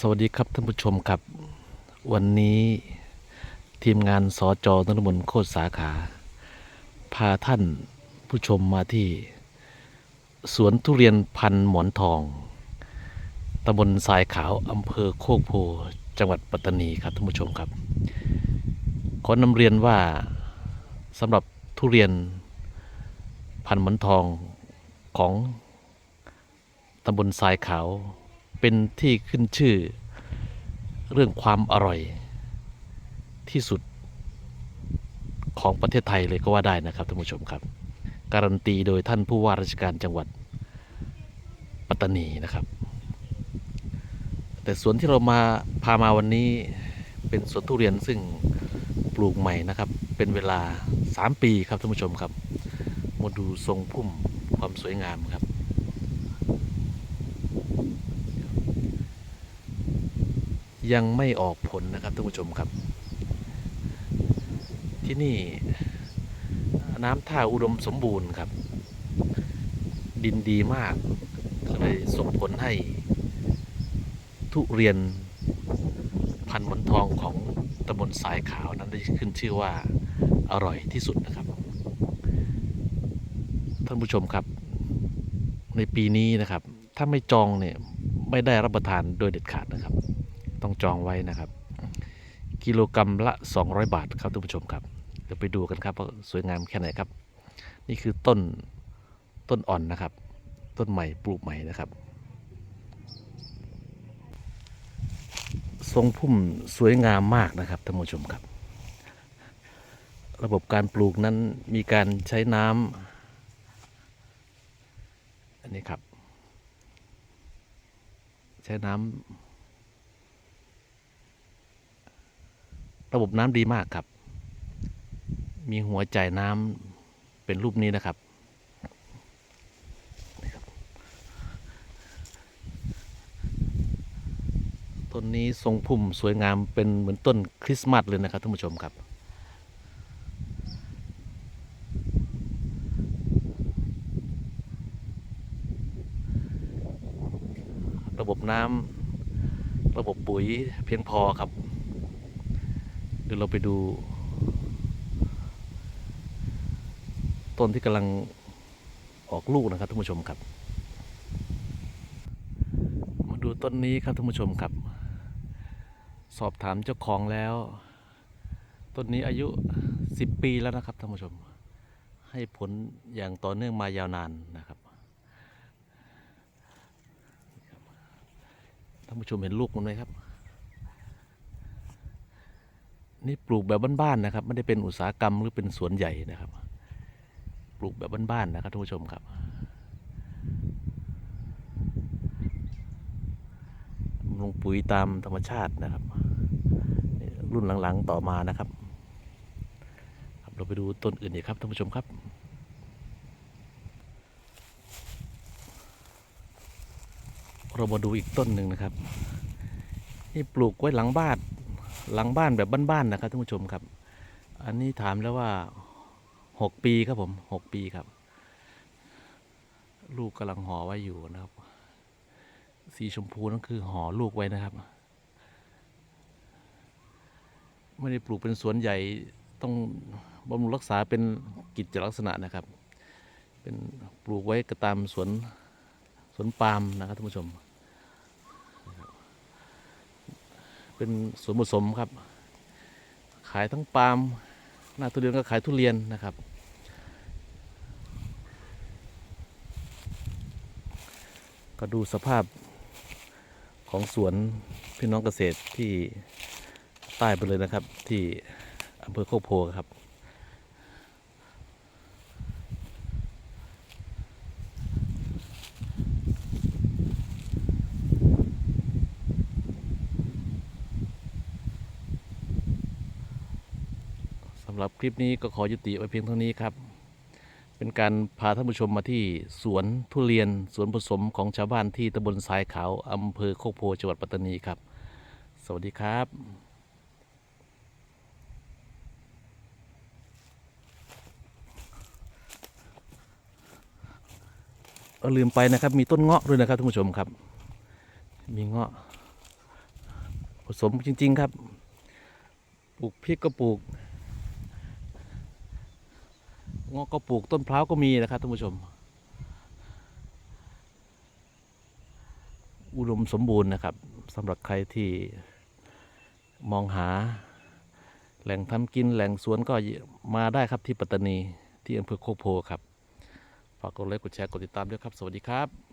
สวัสดีครับท่านผู้ชมครับ วันนี้ทีมงานสอจอนนทมนโคตรสาขา พาท่านผู้ชมมาที่ สวนทุเรียนพันหมอนทองตำบลทรายขาวอำเภอโคกโพจังหวัดปัตตานีครับท่านผู้ชมครับ ขอนำเรียนว่าสำหรับทุเรียนพันหมอนทองของตำบลทรายขาว เป็นที่ขึ้นชื่อ เรื่องความอร่อยที่สุดของประเทศไทยเลยก็ว่าได้นะครับท่านผู้ชมครับ การันตีโดยท่านผู้ว่าราชการจังหวัดปัตตานีนะครับ แต่สวนที่เรามาพามาวันนี้เป็นสวนทุเรียนซึ่งปลูกใหม่นะครับ เป็นเวลา 3 ปีครับท่านผู้ชมครับมาดูทรงพุ่มความสวยงามครับ ยังไม่ออกผลนะครับท่านผู้ชมครับ ที่นี่น้ำท่าอุดมสมบูรณ์ครับ ดินดีมากก็เลยส่งผลให้ทุเรียนพันหมอนทองของตำบลสายขาวนั้นได้ขึ้นชื่อว่าอร่อยที่สุดนะครับ ท่านผู้ชมครับ ในปีนี้นะครับ ถ้าไม่จองเนี่ยไม่ได้รับประทานโดยเด็ดขาดนะครับ จองไว้นะครับ กิโลกรรัมละ 200 บาทครับท่านผู้ชมครับเดี๋ยวไปดูกันครับว่าสวยงามแค่ไหนครับ นี่คือต้นต้นอ่อนนะครับ ต้นใหม่ปลูกใหม่นะครับ ทรงพุ่มสวยงามมากนะครับท่านผู้ชมครับ ระบบการปลูกนั้นมีการใช้น้ำอันนี้ครับ ใช้น้ำ ระบบน้ำดีมากครับ มีหัวจ่ายน้ำเป็นรูปนี้นะครับนี่ครับ ต้นนี้ทรงพุ่มสวยงามเป็นเหมือนต้นคริสต์มาสเลยนะครับท่านผู้ชมครับระบบน้ำระบบปุ๋ยเพียงพอครับ เดี๋ยวเราไปดู ต้นที่กำลังออกลูกนะครับท่านผู้ชมครับ มาดูต้นนี้ครับท่านผู้ชมครับ สอบถามเจ้าของแล้ว ต้นนี้อายุ 10 ปีแล้วนะครับท่านผู้ชม ให้ผลอย่างต่อเนื่องมายาวนานนะครับท่านผู้ชมเห็นลูกมันไหมครับ นี่ปลูกแบบบ้านๆนะครับไม่ได้เป็นอุตสาหกรรมหรือเป็นสวนใหญ่นะครับ ปลูกแบบบ้านๆนะครับท่านผู้ชมครับลงปุ๋ยตามธรรมชาตินะครับ รุ่นหลังๆต่อมานะครับครับเราไปดูต้นอื่นอีกครับท่านผู้ชมครับ เรามาดูอีกต้นหนึ่งนะครับ นี่ปลูกไว้หลังบ้าน หลังบ้านแบบบ้านๆนะครับท่านผู้ชมครับ อันนี้ถามแล้วว่าหกปีครับผมหกปีครับ ลูกกำลังห่อไว้อยู่นะครับ สีชมพูนั่นคือห่อลูกไว้นะครับไม่ได้ปลูกเป็นสวนใหญ่ต้องบำรุงรักษาเป็นกิจลักษณะนะครับ เป็นปลูกไว้ก็ตามสวนสวนปาล์มนะครับท่านผู้ชม เป็นสวนผสมครับ ขายทั้งปาล์มหน้าทุเรียนก็ขายทุเรียนนะครับก็ดูสภาพของสวนพี่น้องเกษตรที่ใต้ไปเลยนะครับ ที่อำเภอโคกโพครับำหรับคลิปนี้ก็ขอยุติไว้เพียงเท่านี้ครับ เป็นการพาท่านผู้ชมมาที่สวนทุเรียนสวนผสมของชาวบ้านที่ตำบลทรายขาวอำเภอโคกโพจังหวัดปัตตานีครับ สวัสดีครับลืมไปนะครับ มีต้นเงาะด้วยนะครับท่านผู้ชมครับ มีเงาะ ผสมจริง ๆ ครับ ปลูกพริกก็ปลูก งอกก็ปลูกต้นพร้าวก็มีนะครับท่านผู้ชม อุดมสมบูรณ์นะครับสำหรับใครที่มองหา แหล่งทำกินแหล่งสวนก็มาได้ครับที่ปัตตานีที่อำเภอโคกโพครับ ฝากกดไลค์กดแชร์กดติดตามด้วยครับ สวัสดีครับ